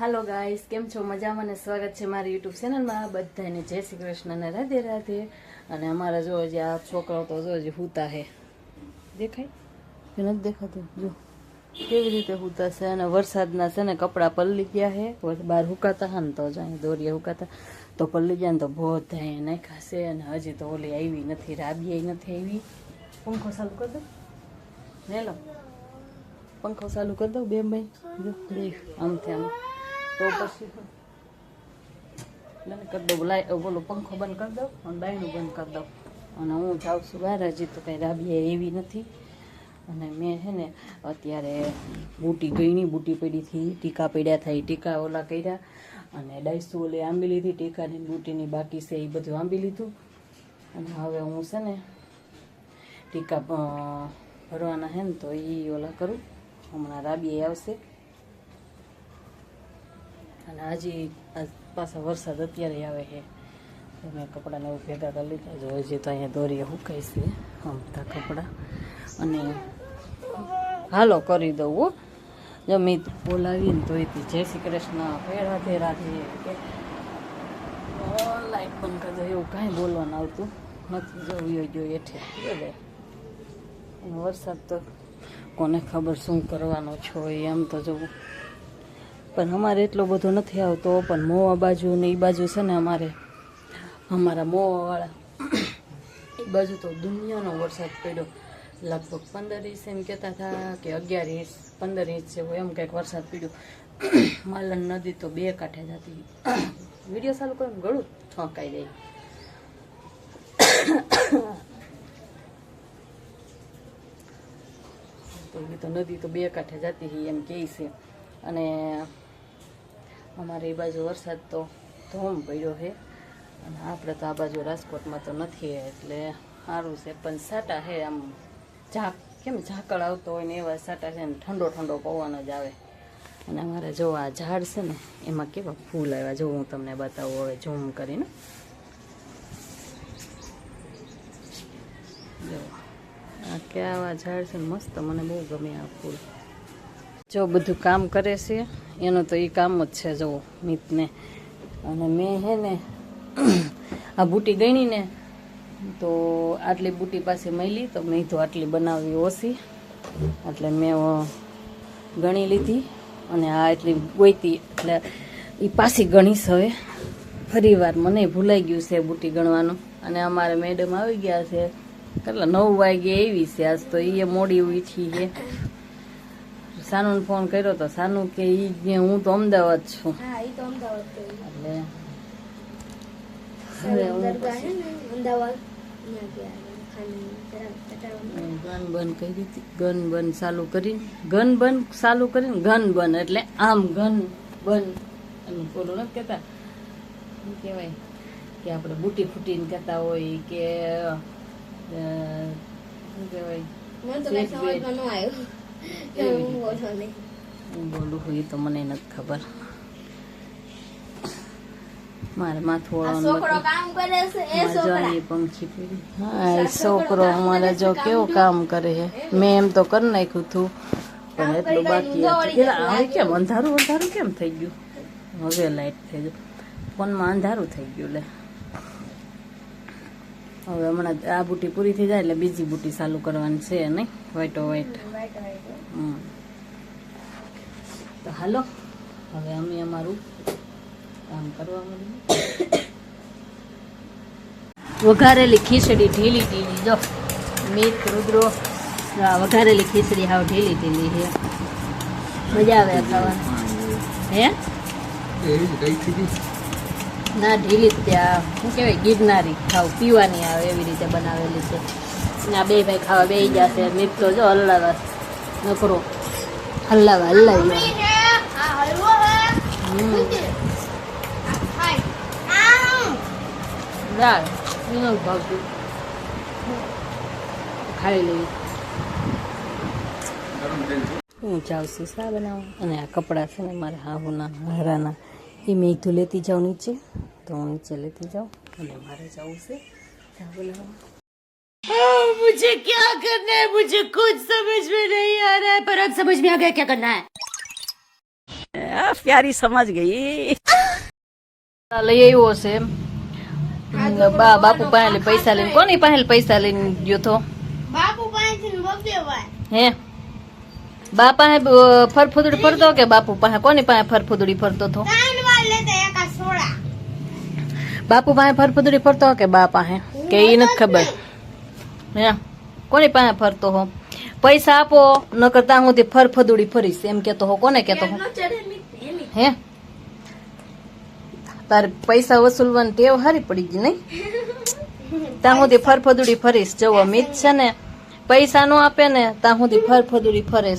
હાલો guys કેમ છો? મજામાં અને સ્વાગત છે મારી યુટ્યુબ ચેનલમાં બધાને જય શ્રી કૃષ્ણ અને રાધે રાધે. અને અમારા જો હજી આ છોકરાઓ તો જો હજી હુતા હે. દેખાય? કે નથી દેખાતું? જો. કેવી રીતે હુતા છે? અને વરસાદના છે ને કપડાં પલ્લી ગયા હે. બહાર હુકાતા હા ને તો જાય દોરીએ હુકાતા. તો પલ્લી ગયા ને તો બધા નાખ્યા છે. અને હજી તો ઓલી આવી નથી રાબી નથી આવી. પંખો ચાલુ કરી દો. ને લો પંખો ચાલુ કરી દઉં બે ભાઈ. જો બે આમ. તો પછી કરી દઉં લાઈ બોલો, પંખો બંધ કરી દઉં અને બાયણું બંધ કરી દઉં. અને હું જાઉં છું બહાર, હજી તો કંઈ રાબીએ એવી નથી. અને મેં છે ને અત્યારે બુટી ગઈની બુટી પડીથી ટીકા પડ્યા થાય ટીકા ઓલા કર્યા. અને ડાઈસુ ઓલે આંબી લીધી ટીકાની બુટીની બાકી છે, એ બધું આંબી લીધું અને હવે હું છે ને ટીકા ભરવાના હે ને તો એ ઓલા કરું. હમણાં રાબીએ આવશે. અને હજી પાછા વરસાદ અત્યારે આવે છે. તો મેં કપડાને એવું ભેગા કરી લીધા. જો હજી તો અહીંયા દોરીએ સુકાય છે. બધા કપડાં. અને હાલો કરી દઉં, હો. જો મેં બોલાવીને તો એથી જય શ્રી કૃષ્ણ ફેર રાધે રાધે. લાઈટ બંધ કરી દો. એવું કાંઈ બોલવાનું આવતું નથી. જો વિયો જો એઠે બોલે. અને વરસાદ તો કોને ખબર શું કરવાનો છો એ. આમ તો જોવું પણ અમારે એટલો બધો નથી આવતો, પણ મોવા બાજુ ને એ બાજુ છે ને અમારે, અમારા મોવાવાળા એ બાજુ તો દુનિયાનો વરસાદ પડ્યો. લગભગ પંદર ઇંચ એમ કહેતા હતા કે અગિયાર ઇંચ, પંદર ઇંચ જેવો એમ કંઈક વરસાદ પડ્યો. માલન નદી તો બે કાંઠે જતી વીડિયો ચાલુ કરો ગળું છોંકાઈ જાય. તો નદી તો બે કાંઠે જતી એમ કહે છે. અને અમારે બાજુ વરસાદ તો ધોમ પડ્યો છે. અને આપણે તો આ બાજુ રાજકોટમાં તો નથી એટલે સારું છે, પણ સાટા છે આમ ઝાક, કેમ ઝાકળ આવતો હોય ને એવા સાટા છે ને ઠંડો ઠંડો પવન જ આવે. અને અમારે જો આ ઝાડ છે ને એમાં કેવા ફૂલ આવ્યા, જો હું તમને બતાવું હવે, ઝૂમ કરીને. જો, આ કેવા ઝાડ છે મસ્ત મને બહુ ગમે આ ફૂલ. જો બધું કામ કરે છે, એનું તો એ કામ જ છે જો મિતને અને મેં હે ને, આ બુટી ગણીને, તો આટલી બુટી પાસે મળી, તો મેં તો આટલી બનાવી ઓછી. એટલે મેં ગણી લીધી, અને આ એટલી ગોઈતી, એટલે એ પાછી ગણીશ હવે. ફરી વાર મને ભૂલાઈ ગયું છે બુટી ગણવાનું. અને અમારે મેડમ આવી ગયા છે, કેટલા, નવ વાગે એવી છે આજ તો એ મોડી ઉઠી છે. સાનુને ફોન કર્યો તો સાનુ કે ઈ કે હું તો અમદાવાદ છું. હા ઈ તો અમદાવાદ એટલે ગન બંધ ચાલુ કરીને ગન બંધ ચાલુ કરીને ગન બંધ એટલે આમ ગન બંધ. એમ બોલું નથી કહેતા શું કહેવાય કે આપણે બુટી ફૂટીને કહેતા હોય કે શું કહેવાય હું બોલો એ તો મને નથી ખબર. મારે માથું છે. હા છોકરો અમારે જો કેવું કામ કરે છે. મેં એમ તો કરી નાખ્યું હતું પણ એટલું બાકી કેમ અંધારું અંધારું કેમ થઈ ગયું? હવે લાઈટ થઈ ગયું. ફોનમાં અંધારું થઈ ગયું લે. હવે હમણાં આ બુટી પૂરી થઈ જાય એટલે બીજી બુટી ચાલુ કરવાની છે વ્હાઈટ વાઈટ વાઈટ. તો હાલો, હવે અમે અમારું કામ કરવા માંડીએ. વઘારેલી ખીચડી ઢીલી ઢીલી, જો. મીઠ રુદ્રો વઘારેલી ખીચડી હાવ ઢીલી ઢીલી છે. મજા આવે ખાવાની. હે? ના ઢીલી ત્યાં શું કહેવાય, ગિરનારી ખાવ, પીવાની આવે એવી રીતે બનાવેલી છે. ને આ બે ભાઈ ખાવા બે જશે મિત્રો જો હલ્લાવા, નકરો. હલ્લાવા હલાવી આ હલવો હે હમ. આ ખાય આમ દાળ એનો ખાઈ લેવી હું જાઉં છું શા બનાવું અને આ કપડાં છે ને મારા હાહુના, હારાના. એ મેં એકધું લેતી જાઉં નીચે તો હું નીચે લેતી જાઉં અને મારે જવું છે ચા બનાવવા मुझे क्या करना है मुझे कुछ समझ में नहीं आ रहा है पर अब समझ में आ गया क्या करना है प्यारी समझ गई આ લઈ આવ્યો છે બા બાપુ પાસે પૈસા લઈને કોની પાસે પૈસા લઈને ગયો તો બાપુ પાસેથી ને બબ્બે વાર હે બા પાસે અ, ફરફુદડી ફરતો કે બાપુ પાસે કોની પાસે ફરફુદડી ફરતો તો બાપુ પાસે ફરફુદડી ફરતો કે બા પાસે કે એ નથી ખબર? હે? કોની પાસે ફરતો હો? પૈસા આપો ન કરતા હું તે ફરફદુડી ફરીશ. એમ કેતો હો કોને કેતો હો? હે? તારે પૈસા વસૂલવાની ટેવ હારી પડી ગઈ નહીં? ત્યાં સુધી ફરફદુડી ફરીશ. જવો મિત છે ને પૈસા નો આપે ને ત્યાં સુધી ફરફદુડી ફરેશ.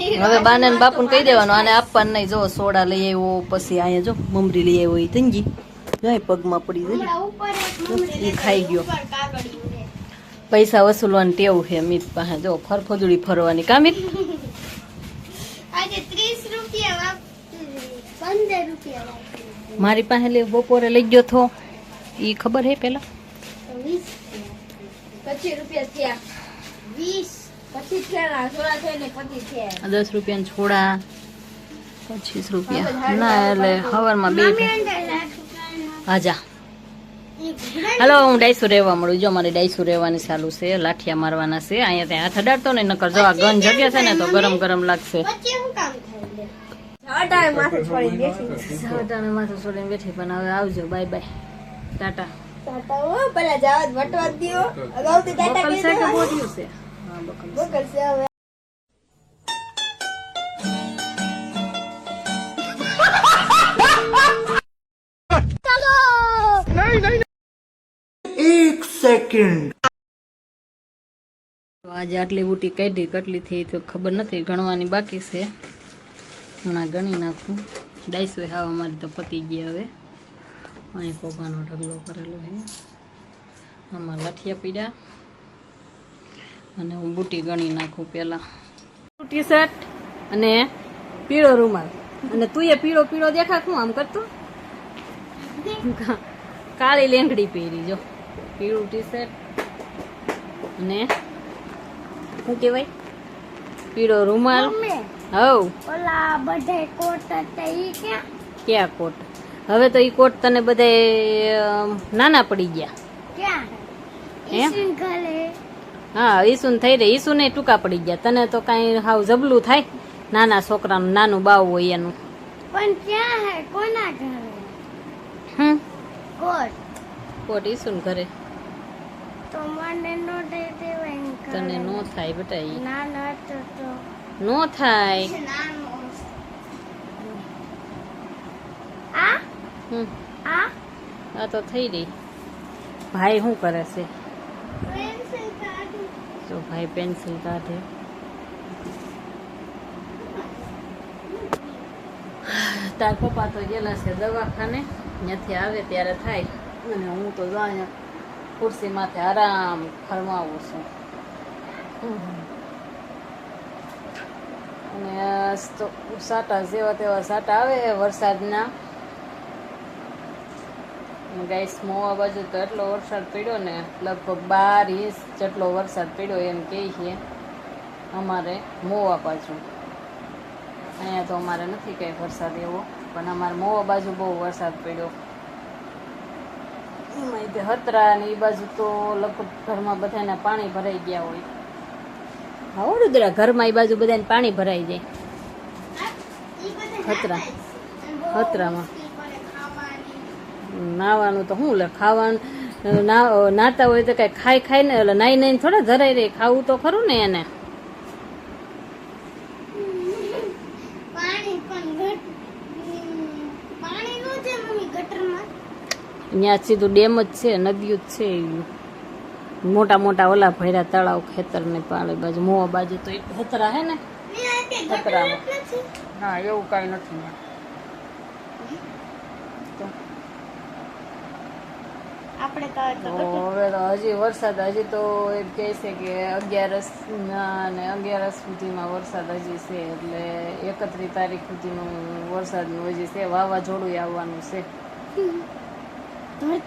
હવે બાને બાપુ બાપુને કહી દેવાનું આને આપવાનું નહીં જો સોડા લઈ આવ્યો પછી અહીંયા જો મમરી લઈ આવ્યો એ તંગી જાય પગમાં પડી જાય એ ખાઈ ગયો. છે. પૈસા વસૂલવાની ટેવ છે મિત પાસે. જો ફરફદુડી ફરવાની. કા મિત આજે ત્રીસ રૂપિયા વાપ- પંદર રૂપિયા વાપર્યું. મારી પાસે લે બપોરે લઈ ગયો થો એ ખબર હે પેલા? પચીસ રૂપિયા થયા. વીસ. દસ રૂપિયા છોડા પચીસ રૂપિયા. ના એટલે હવારમાં બે હાજા હાલો હું ડાયસુ રહેવા મળું જો મારે ડાયસુ રહેવાની ચાલુ છે લાઠિયા મારવાના છે. અહીંયા ત્યાં હાથ અડાડતો ને નકર જો આ ગન જગ્યા છે ને તો ગરમ ગરમ લાગશે. માથું છોડીને બેઠી પણ હવે આવજો. Bye bye. ટાટા. ટાટા પેલા જવા વટવા જ અગાઉ ટાટા કહી છે કે દેવા. બોર્યું છે હા બકલ છે. બકલ છે હવે. તો આજે આટલી બુટી કાઢી, કેટલી થઈ તો ખબર નથી, ગણવાની બાકી છે હમણાં ગણી નાખું ડાઈસો હા અમારે તો પતી ગયા હવે અહીં કોકાનો ઢગલો કરેલો છે આમાં લાઠિયા પીડા અને હું બુટી ગણી નાખું પહેલાં. ટી શર્ટ અને પીળો રૂમાલ. અને તું એ પીળો પીળો દેખા શું આમ કરતો? કાળી લેંગડી પહેરી જો. પીળું ટી શર્ટ અને શું કહેવાય? પીળો રૂમાલ. હવ. ઓલા બધા કોટ ક્યાં? ક્યાં કોટ? હવે તો ઈ કોટ તને બધે નાના પડી ગયા. ક્યાં? હે? હા ઈસુન થઈ રહી ઈસુને ટૂંકા પડી ગયા. તને તો કાંઈ હાવ જબલું થાય. નાના છોકરાનું નાનું બાવ હોય એનું. પણ ક્યાં હે? કોના ઘરે? હમ? કોટ કોટ ઈસુન ઘરે. તો મને નો દે દેવાય ને તને નો થાય બેટા ઈ. નાનો હતો તો. નો થાય. આ? હમ. આ? આ તો થઈ રહી. ભાઈ શું કરે છે? તો ભાઈ પેન્સિલ કાઢે. તાર પપ્પા તો ગયેલા છે દવાખાને, ત્યાંથી આવે ત્યારે થાય. અને હું તો જો અહીંયા ખુરશી માથે આરામ ફરમાવું છું. અને સાટા જેવા તેવા સાટા આવે વરસાદના. ગાઈસ મોવા બાજુ તો એટલો વરસાદ પડ્યો ને, લગભગ બાર ઇંચ જેટલો વરસાદ પડ્યો એમ કહે છે. અમારે મોવા બાજુ. અહીંયા તો અમારે નથી કંઈ વરસાદ એવો, પણ અમારે મોવા બાજુ બહુ વરસાદ પડ્યો. હતરા ને એ બાજુ તો લગભગ ઘરમાં બધાને પાણી ભરાઈ ગયા હોય. હા ઘરમાં એ બાજુ બધાને પાણી ભરાઈ જાય. ખતરા ખતરામાં નાવાનું તો શું લે ખાવાનું ના નાતા હોય તો કઈ ખાઈ ખાઈ ને એટલે નાઈ નાઈને થોડા ધરાઈ રહી ખાવું તો ખરું ને એને. પાણી પણ ઘટ પાણી નો છે મમ્મી ગટરમાં? ત્યાં સીધું ડેમ જ છે નદીઓ જ છે. મોટા મોટા ઓલા ભર્યા તળાવ ખેતર ને પાળે બાજુ મોવા બાજુ તો ખતરા હે ને? ખેતરા હા એવું કાંઈ નથી આપણે તો હવે તો હજી વરસાદ હજી તો એમ કહે છે કે અગિયારસ અને અગિયારસ સુધીમાં વરસાદ હજી છે એટલે એકત્રીસ તારીખ સુધીનું વરસાદનું હજી છે વાવાઝોડું આવવાનું છે.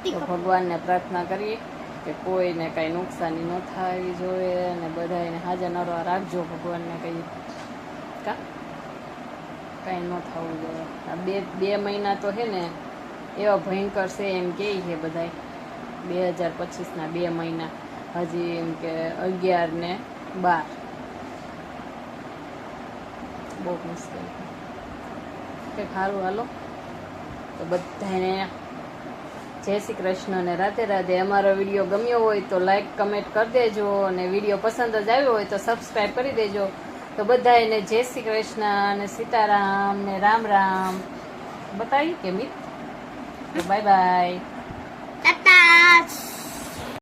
તો ભગવાનને પ્રાર્થના કરીએ કે કોઈને કાંઈ નુકસાની ન થવી જોઈએ અને બધાને હાજર નરવા રાખજો ભગવાનને કંઈ કા? કાંઈ ન થવું જોઈએ. આ બે બે મહિના તો છે ને એવા ભયંકર છે એમ કહે છે બધાય. બે હજાર પચીસના બે મહિના. હજી એમ કે અગિયાર ને બાર. બહુ મુશ્કેલ કે સારું હાલો. તો બધાને જય શ્રી કૃષ્ણ અને રાધે રાધે. અમારો વીડિયો ગમ્યો હોય તો લાઈક કમેન્ટ કરી દેજો અને વીડિયો પસંદ જ આવ્યો હોય તો સબસ્ક્રાઈબ કરી દેજો. તો બધા એને જય શ્રી કૃષ્ણ અને સીતારામ ને રામ રામ. બતાવી કે મિત? Bye bye